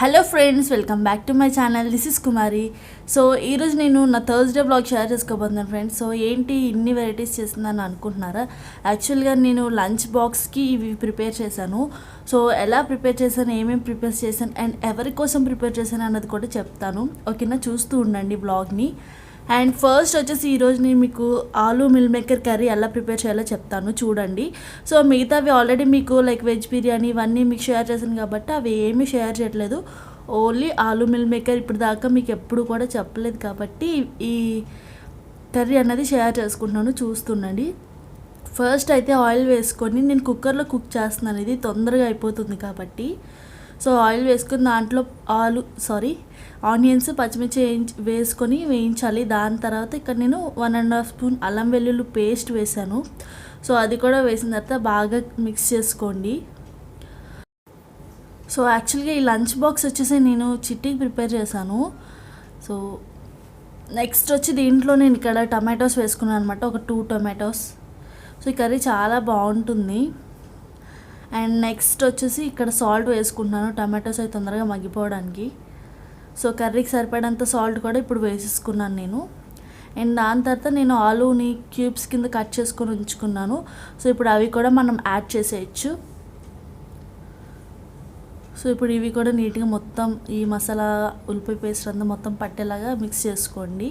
Hello friends welcome back to my channel this is Kumari so ఈరోజు నేను నా Thursday blog share చేసుకోబోతున్నాను friends so ఏంటి ఇన్ని వెరైటీస్ చేస్తుందని అనుకుంటున్నారా? యాక్చువల్గా నేను లంచ్ బాక్స్కి ఇవి ప్రిపేర్ చేశాను. సో ఎలా ప్రిపేర్ చేశాను ఏమేమి ప్రిపేర్ చేశాను అండ్ ఎవరి కోసం ప్రిపేర్ చేశాను అన్నది కూడా చెప్తాను. ఓకేనా చూస్తూ ఉండండి బ్లాగ్ని అండ్ ఫస్ట్ వచ్చేసి ఈరోజు నేను మీకు ఆలు మిల్ మేకర్ కర్రీ ఎలా ప్రిపేర్ చేయాలో చెప్తాను చూడండి. సో మిగతావి ఆల్రెడీ మీకు లైక్ వెజ్ బిర్యానీ ఇవన్నీ మీకు షేర్ చేశాను కాబట్టి అవి ఏమీ షేర్ చేయట్లేదు. ఓన్లీ ఆలు మిల్ మేకర్ ఇప్పుడు దాకా మీకు ఎప్పుడు కూడా చెప్పలేదు కాబట్టి ఈ కర్రీ అన్నది షేర్ చేసుకుంటున్నాను చూస్తుండండి. ఫస్ట్ అయితే ఆయిల్ వేసుకొని నేను కుక్కర్లో కుక్ చేస్తున్నాను ఇది తొందరగా అయిపోతుంది కాబట్టి. సో ఆయిల్ వేసుకుని దాంట్లో ఆలు సారీ ఆనియన్స్ పచ్చిమిర్చి వేయించి వేసుకొని వేయించాలి. దాని తర్వాత ఇక్కడ నేను వన్ అండ్ హాఫ్ స్పూన్ అల్లం వెల్లుల్లి పేస్ట్ వేసాను సో అది కూడా వేసిన తర్వాత బాగా మిక్స్ చేసుకోండి. సో యాక్చువల్గా ఈ లంచ్ బాక్స్ వచ్చేసి నేను చిట్టికి ప్రిపేర్ చేశాను. సో నెక్స్ట్ వచ్చి దీంట్లో నేను ఇక్కడ టమాటోస్ వేసుకున్నాను అనమాట ఒక టూ టొమాటోస్. సో ఈ కర్రీ చాలా బాగుంటుంది. అండ్ నెక్స్ట్ వచ్చేసి ఇక్కడ సాల్ట్ వేసుకుంటున్నాను. టమాటోస్ అవి తొందరగా మగ్గిపోవడానికి. సో కర్రీకి సరిపడంత సాల్ట్ కూడా ఇప్పుడు వేసేసుకున్నాను నేను. అండ్ దాని తర్వాత నేను ఆలూని క్యూబ్స్ కింద కట్ చేసుకొని ఉంచుకున్నాను. సో ఇప్పుడు అవి కూడా మనం యాడ్ చేసేయచ్చు. సో ఇప్పుడు ఇవి కూడా నీట్గా మొత్తం ఈ మసాలా ఉల్లిపాయ పేస్ట్ అంతా మొత్తం పట్టేలాగా మిక్స్ చేసుకోండి.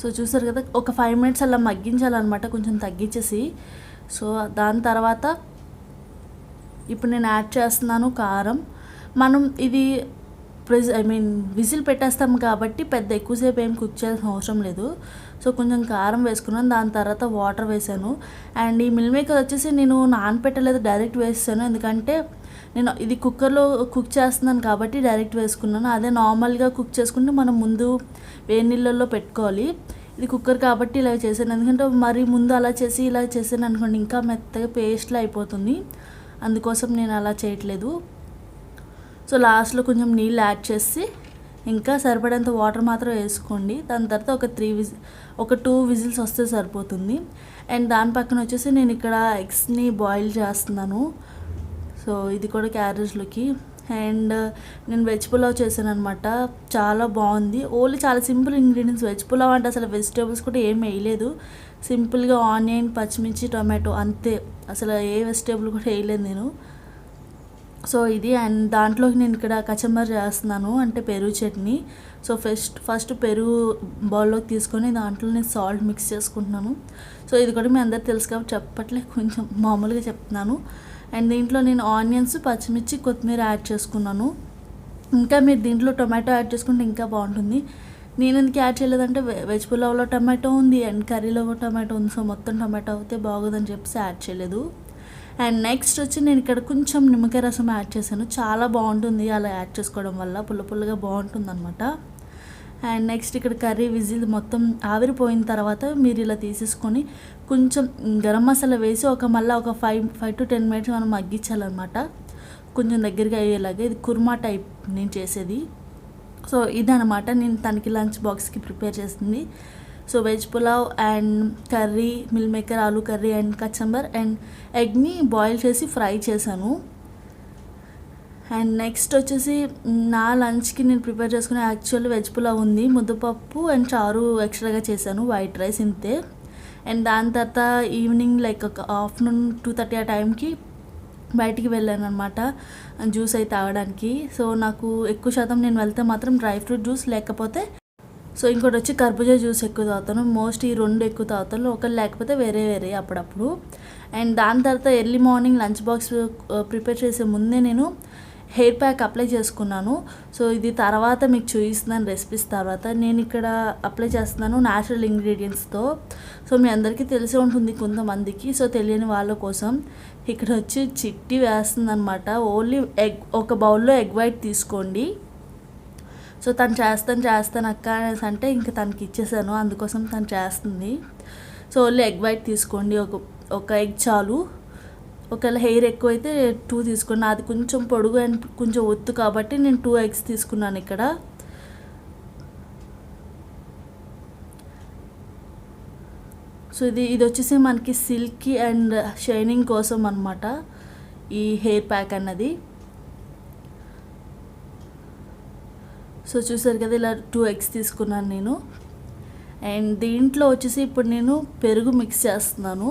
సో చూసారు కదా ఒక ఫైవ్ మినిట్స్ అలా మగ్గించాలన్నమాట కొంచెం తగ్గించేసి. సో దాని తర్వాత ఇప్పుడు నేను యాడ్ చేస్తున్నాను కారం. మనం ఇది ప్రెజ్ ఐ మీన్ విజిల్ పెట్టేస్తాం కాబట్టి పెద్ద ఎక్కువసేపు ఏం కుక్ చేయాల్సిన అవసరం లేదు. సో కొంచెం కారం వేసుకున్నాను దాని తర్వాత వాటర్ వేసాను. అండ్ ఈ మిల్ మేకర్ వచ్చేసి నేను నానపెట్టలేదు డైరెక్ట్ వేసాను ఎందుకంటే నేను ఇది కుక్కర్లో కుక్ చేస్తున్నాను కాబట్టి డైరెక్ట్ వేసుకున్నాను. అదే నార్మల్గా కుక్ చేసుకుంటే మనం ముందు వేడి నీళ్ళల్లో పెట్టుకోవాలి. ఇది కుక్కర్ కాబట్టి ఇలా చేశాను. ఎందుకంటే మరి ముందు అలా చేసి ఇలా చేశాను అనుకోండి ఇంకా మెత్తగా పేస్ట్లో అయిపోతుంది. అందుకోసం నేను అలా చేయట్లేదు. సో లాస్ట్లో కొంచెం నీళ్ళు యాడ్ చేసి ఇంకా సరిపడేంత వాటర్ మాత్రం వేసుకోండి. దాని తర్వాత ఒక త్రీ విజి ఒక టూ విజిల్స్ వస్తే సరిపోతుంది. అండ్ దాని పక్కన వచ్చేసి నేను ఇక్కడ ఎగ్స్ని బాయిల్ చేస్తున్నాను. సో ఇది కూడా క్యారేజ్లోకి అండ్ నేను వెజ్ పులావ్ చేశాను అనమాట చాలా బాగుంది. ఓన్లీ చాలా సింపుల్ ఇంగ్రీడియంట్స్ వెజ్ పులావ్ అంటే అసలు వెజిటేబుల్స్ కూడా ఏం వేయలేదు. సింపుల్గా ఆనియన్ పచ్చిమిర్చి టొమాటో అంతే. అసలు ఏ వెజిటేబుల్ కూడా వేయలేదు నేను. సో ఇది అండ్ దాంట్లోకి నేను ఇక్కడ కచంబర్ చేస్తున్నాను. అంటే పెరుగు చట్నీ. సో ఫస్ట్ ఫస్ట్ పెరుగు బౌల్లోకి తీసుకొని దాంట్లో నేను సాల్ట్ మిక్స్ చేసుకుంటున్నాను. సో ఇది కూడా మీ అందరికి తెలుసు కాబట్టి చెప్పట్లే. కొంచెం మామూలుగా చెప్తున్నాను. అండ్ దీంట్లో నేను ఆనియన్స్ పచ్చిమిర్చి కొత్తిమీర యాడ్ చేసుకున్నాను. ఇంకా మీరు దీంట్లో టొమాటో యాడ్ చేసుకుంటే ఇంకా బాగుంటుంది. నేను ఎందుకు యాడ్ చేయలేదంటే వెజ్ పులావ్లో టమాటో ఉంది అండ్ కర్రీలో టమాటో ఉంది. సో మొత్తం టమాటో అయితే బాగోదని చెప్పేసి యాడ్ చేయలేదు. అండ్ నెక్స్ట్ వచ్చి నేను ఇక్కడ కొంచెం నిమ్మకాయ రసం యాడ్ చేశాను. చాలా బాగుంటుంది అలా యాడ్ చేసుకోవడం వల్ల. పుల్ల పుల్లగా బాగుంటుంది అనమాట అండ్ నెక్స్ట్ ఇక్కడ కర్రీ విజిల్ మొత్తం ఆవిరిపోయిన తర్వాత మీరు ఇలా తీసేసుకొని కొంచెం గరం మసాలా వేసి ఒక మళ్ళీ ఒక five five to ten minutes మనం మగ్గించాలన్నమాట. కొంచెం దగ్గరగా అయ్యేలాగా ఇది కుర్మా టైప్ నేను చేసేది. సో ఇదనమాట నేను తనకి లంచ్ బాక్స్కి ప్రిపేర్ చేసింది so veg pulao and curry meal maker aloo curry and kachumber and ఎగ్ని boil చేసి ఫ్రై చేశాను. అండ్ నెక్స్ట్ వచ్చేసి నా లంచ్కి నేను ప్రిపేర్ చేసుకునే యాక్చువల్ వెజ్ పులావ్ ఉంది. ముద్దపప్పు అండ్ చారు ఎక్స్ట్రాగా చేశాను. వైట్ రైస్ ఇంతే. అండ్ దాని తర్వాత ఈవినింగ్ లైక్ ఒక ఆఫ్టర్నూన్ టూ థర్టీ ఆ టైంకి బయటికి వెళ్ళాను అనమాట జ్యూస్ అయితే తాగడానికి. సో నాకు ఎక్కువ శాతం నేను వెళ్తే మాత్రం డ్రై ఫ్రూట్ జ్యూస్ లేకపోతే సో ఇంకోటి వచ్చి కర్బూజా జ్యూస్ ఎక్కువ తాగుతాను. మోస్ట్ ఈ రెండు ఎక్కువ తాగుతాను. ఒకటి లేకపోతే వేరే వేరే అప్పుడప్పుడు. అండ్ దాని తర్వాత early morning lunch box prepare చేసే ముందే నేను హెయిర్ ప్యాక్ అప్లై చేసుకున్నాను. సో ఇది తర్వాత మీకు చూపిస్తున్నాను రెసిపీస్ తర్వాత నేను ఇక్కడ అప్లై చేస్తున్నాను న్యాచురల్ ఇంగ్రీడియంట్స్తో. సో మీ అందరికీ తెలిసే ఉంటుంది కొంతమందికి. సో తెలియని వాళ్ళ కోసం ఇక్కడ వచ్చి చిట్టి వేస్తుంది అనమాట ఓన్లీ ఎగ్ ఒక బౌల్లో ఎగ్ వైట్ తీసుకోండి. సో తను చేస్తాను చేస్తాను అక్క అనేసి అంటే ఇంకా తనకి ఇచ్చేసాను. అందుకోసం తను చేస్తుంది. సో ఓన్లీ ఎగ్ వైట్ తీసుకోండి. ఒక ఒక ఎగ్ చాలు. ఒకవేళ హెయిర్ ఎక్కువైతే టూ తీసుకున్నా. అది కొంచెం పొడుగు అండ్ కొంచెం ఒత్తు కాబట్టి నేను టూ ఎగ్స్ తీసుకున్నాను ఇక్కడ. సో ఇది ఇది వచ్చేసి మనకి సిల్కీ అండ్ షైనింగ్ కోసం అనమాట ఈ హెయిర్ ప్యాక్ అన్నది. సో చూసారు కదా ఇలా టూ ఎగ్స్ తీసుకున్నాను నేను. అండ్ దీంట్లో వచ్చేసి ఇప్పుడు నేను పెరుగు మిక్స్ చేస్తున్నాను.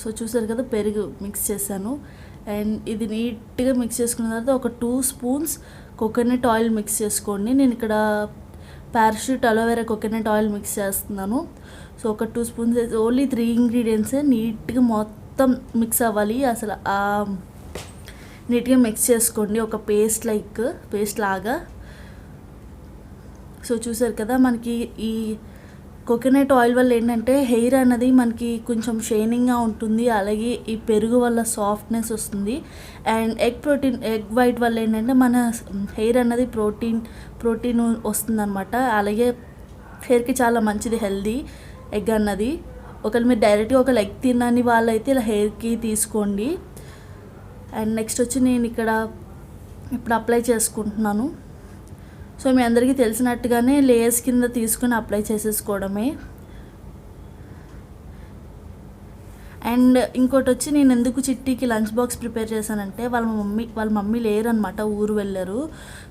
సో చూసారు కదా పెరుగు మిక్స్ చేశాను. అండ్ ఇది నీట్గా మిక్స్ చేసుకున్న తర్వాత ఒక two spoons coconut oil mix చేసుకోండి. నేను ఇక్కడ Parachute aloe vera coconut oil mix చేస్తున్నాను. సో ఒక టూ స్పూన్స్ ఓన్లీ త్రీ ఇంగ్రీడియంట్సే నీట్గా మొత్తం మిక్స్ అవ్వాలి. అసలు నీట్గా మిక్స్ చేసుకోండి. ఒక పేస్ట్ లైక్ పేస్ట్ లాగా. సో చూసారు కదా మనకి ఈ కోకోనట్ ఆయిల్ వల్ల ఏంటంటే హెయిర్ అన్నది మనకి కొంచెం షైనింగ్గా ఉంటుంది. అలాగే ఈ పెరుగు వల్ల సాఫ్ట్నెస్ వస్తుంది. And egg protein egg white వల్ల ఏంటంటే మన హెయిర్ అన్నది ప్రోటీన్ ప్రోటీన్ వస్తుంది అనమాట అలాగే హెయిర్కి చాలా మంచిది హెల్దీ ఎగ్ అన్నది. ఒకవేళ మీరు డైరెక్ట్గా ఒక ఎగ్ తినని వాళ్ళైతే ఇలా హెయిర్కి తీసుకోండి. అండ్ నెక్స్ట్ వచ్చి నేను ఇక్కడ ఇప్పుడు అప్లై చేసుకుంటున్నాను. సో మీ అందరికీ తెలిసినట్టుగానే లేయర్స్ కింద తీసుకొని అప్లై చేసేసుకోవడమే. అండ్ ఇంకోటి వచ్చి నేను ఎందుకు చిట్టికి లంచ్ బాక్స్ ప్రిపేర్ చేశానంటే వాళ్ళ మమ్మీ వాళ్ళ మమ్మీ లేరు అనమాట ఊరు వెళ్ళారు.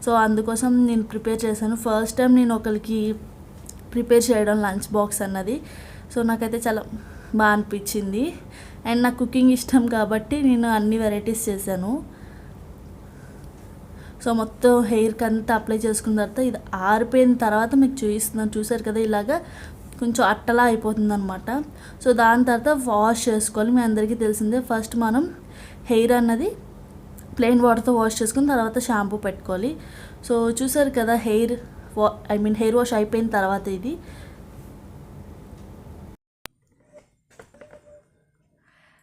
సో అందుకోసం నేను ప్రిపేర్ చేశాను. ఫస్ట్ టైం నేను ఒకరికి ప్రిపేర్ చేయడం లంచ్ బాక్స్ అన్నది. సో నాకైతే చాలా బాగా అనిపించింది. అండ్ నాకు కుకింగ్ ఇష్టం కాబట్టి నేను అన్ని వెరైటీస్ చేశాను. సో మొత్తం హెయిర్కి అంతా అప్లై చేసుకున్న తర్వాత ఇది ఆరిపోయిన తర్వాత మీకు చూపిస్తున్నాను. చూసారు కదా ఇలాగా? కొంచెం అట్టలా అయిపోతుంది అనమాట సో దాని తర్వాత వాష్ చేసుకోవాలి. మీ అందరికీ తెలిసిందే ఫస్ట్ మనం హెయిర్ అన్నది ప్లెయిన్ వాటర్తో వాష్ చేసుకుని తర్వాత షాంపూ పెట్టుకోవాలి. సో చూసారు కదా హెయిర్ వా ఐ మీన్ హెయిర్ వాష్ అయిపోయిన తర్వాత ఇది.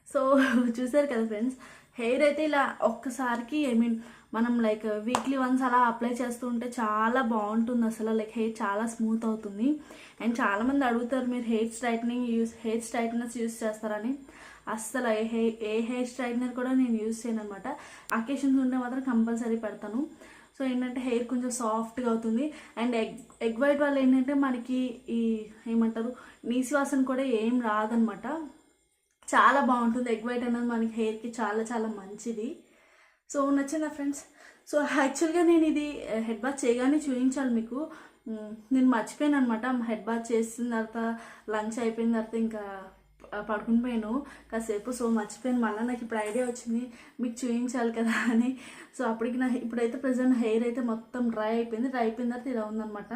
సో చూసారు కదా ఫ్రెండ్స్ హెయిర్ అయితే ఇలా ఒక్కసారికి ఐ మీన్ మనం లైక్ వీక్లీ వన్స్ అలా అప్లై చేస్తూ ఉంటే చాలా బాగుంటుంది అసలు. లైక్ హెయిర్ చాలా స్మూత్ అవుతుంది. అండ్ చాలామంది అడుగుతారు మీరు hair straightening use hair straighteners use చేస్తారని? అస్సలు ఏ హెయిర్ ఏ హెయిర్ స్ట్రైట్నర్ కూడా నేను యూస్ చేయను అనమాట అకేషన్స్ ఉంటే మాత్రం కంపల్సరీ పెడతాను. సో ఏంటంటే హెయిర్ కొంచెం సాఫ్ట్గా అవుతుంది. అండ్ ఎగ్ ఎగ్ వైట్ వల్ల ఏంటంటే మనకి ఈ ఏమంటారు నీసి వాసన కూడా ఏం రాదనమాట చాలా బాగుంటుంది. ఎగ్ వైట్ అనేది మనకి హెయిర్కి చాలా చాలా మంచిది. సో నచ్చిందా ఫ్రెండ్స్. సో యాక్చువల్గా నేను ఇది హెడ్ బాత్ చేయగానే చూపించాలి మీకు. నేను మర్చిపోయాను అనమాట హెడ్ బాత్ చేసిన తర్వాత లంచ్ అయిపోయిన తర్వాత ఇంకా పడుకుని పోయాను. కాసేపు సో మర్చిపోయాను. మళ్ళీ నాకు ఇప్పుడు ఐడియా వచ్చింది మీకు చూపించాలి కదా అని. సో అప్పటికి నా ఇప్పుడైతే ప్రజెంట్ హెయిర్ అయితే మొత్తం డ్రై అయిపోయింది. డ్రై అయిపోయిన తర్వాత ఇలా ఉందన్నమాట.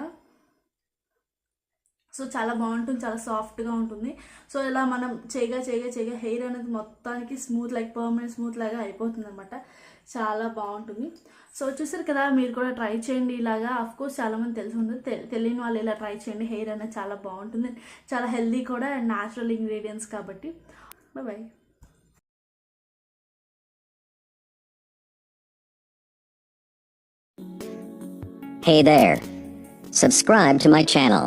సో చాలా బాగుంటుంది చాలా సాఫ్ట్గా ఉంటుంది. సో ఇలా మనం చేయగా చేయగా చేయగా హెయిర్ అనేది మొత్తానికి స్మూత్ లైక్ పర్మనెంట్ స్మూత్ లాగా అయిపోతుంది అనమాట చాలా బాగుంటుంది. సో చూసారు కదా మీరు కూడా ట్రై చేయండి ఇలాగా. అఫ్ కోర్స్ చాలామంది తెలిసి ఉంటుంది. తెలియని వాళ్ళు ఇలా ట్రై చేయండి. హెయిర్ అనేది చాలా బాగుంటుంది. చాలా హెల్దీ కూడా అండ్ న్యాచురల్ ఇంగ్రీడియంట్స్ కాబట్టి. Bye Hey there. Subscribe to my channel.